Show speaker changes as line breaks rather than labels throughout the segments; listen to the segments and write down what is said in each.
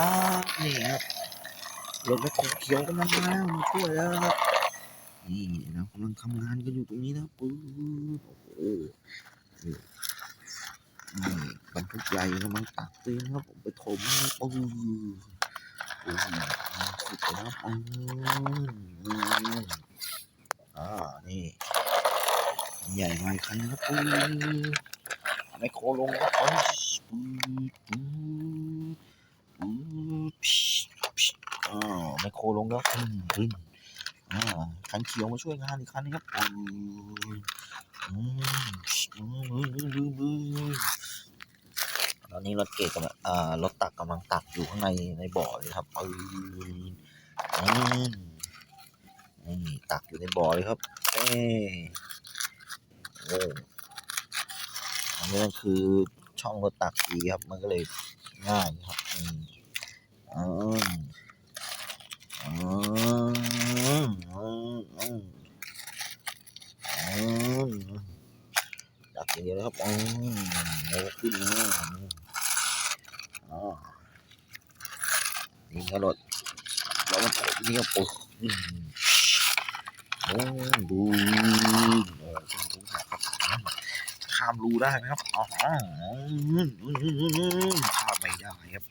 ครับนี่ครับรถแมคโครเขียวกำลังมาแล้วมาช่วยแล้วครับนี่นะกำลังทำงานกันอยู่ตรงนี้นะปื๊ดโอ้โหนี่บรรทุกใหญ่กำลังตักเตีนครับผมไปถมปื๊ดโอ้โหขุดไปนะปื๊ดอ่านี่ใหญ่มาอีกคันนะครับปื๊ดไม่โคลงครับปื๊ดปื๊ดปื๊ดอื อไมโครลงแล้วขึ้นขึ้นอ่าคันเขียวมาช่วยงานอีกคันนึงครับอืมอืมตอนนี้รถเกตกำลังอ่ารถตักกำลังตักอยู่ข้างในในบ่อเลยครับอืมอืมนี่ตักอยู่ในบ่อเลยครับ เอ้โอ้อันนี้มันคือช่องรถตักดีครับ มันก็เลยง่ายครับอืม ดักอย่างเดียวนะครับอืมโอ้ขึ้นนะอ๋อนี่ก็รถแล้วมันนี่ก็ปุ๊บโอ้ดูโอ้คุณผู้ชมครับข้ามรูได้ไหมครับอ๋อข้ามไม่ได้ครับ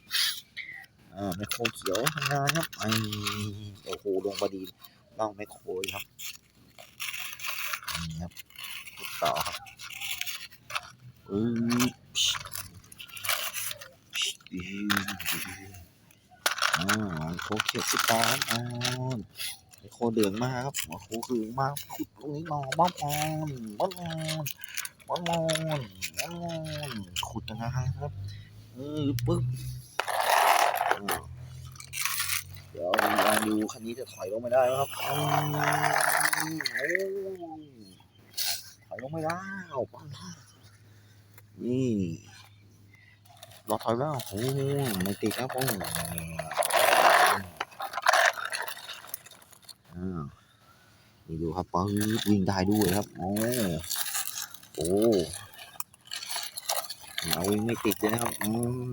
อ่าไมโครเขียวทำงานครับไอโอ้โหลงบดีล่องไมโครครับนี่ครับขุดต่อครับอืออ่าโคเขียวขุดต่อครับอ่าไมโคเดืองมากครับไมโคคือมากขุดตรงนี้นอบ้ามอนบ้ามอนบ้ามอนบ้ามอนขุดนะครับเออปึ๊บ เดี๋ยวลองดูคันนี้จะถอยลงไม่ได้ไหมครับถอยลงไม่ได้เอาปังนี่รอถอยแล้วโอ้ไม่ติดครับโอ้อ่านี่ดูครับปื๊ดวิ่งได้ด้วยครับ โอ้โอ้เอาวิ่งไม่ติดเลยนะครับ อืม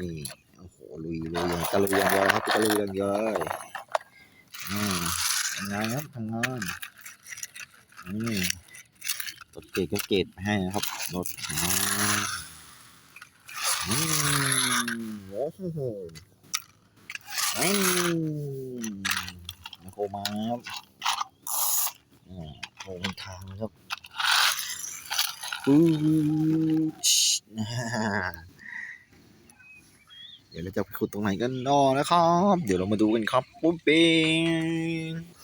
นี่โอ้โหลุยเลยอย่างตะลุยอย่างเดียวครับตะลุยอย่างเดียวอืมทำงานครับทำงานอืมรถเกตก็เกตให้นะครับรถอ่าอืมโอ้โหอืมโคมาครับอ่าโคเป็นทางครับปื๊ดอ่า เดี๋ยวเราจะขุดตรงไหนกันนอนะครับ เดี๋ยวเรามาดูกันครับปุ๊บเป้ง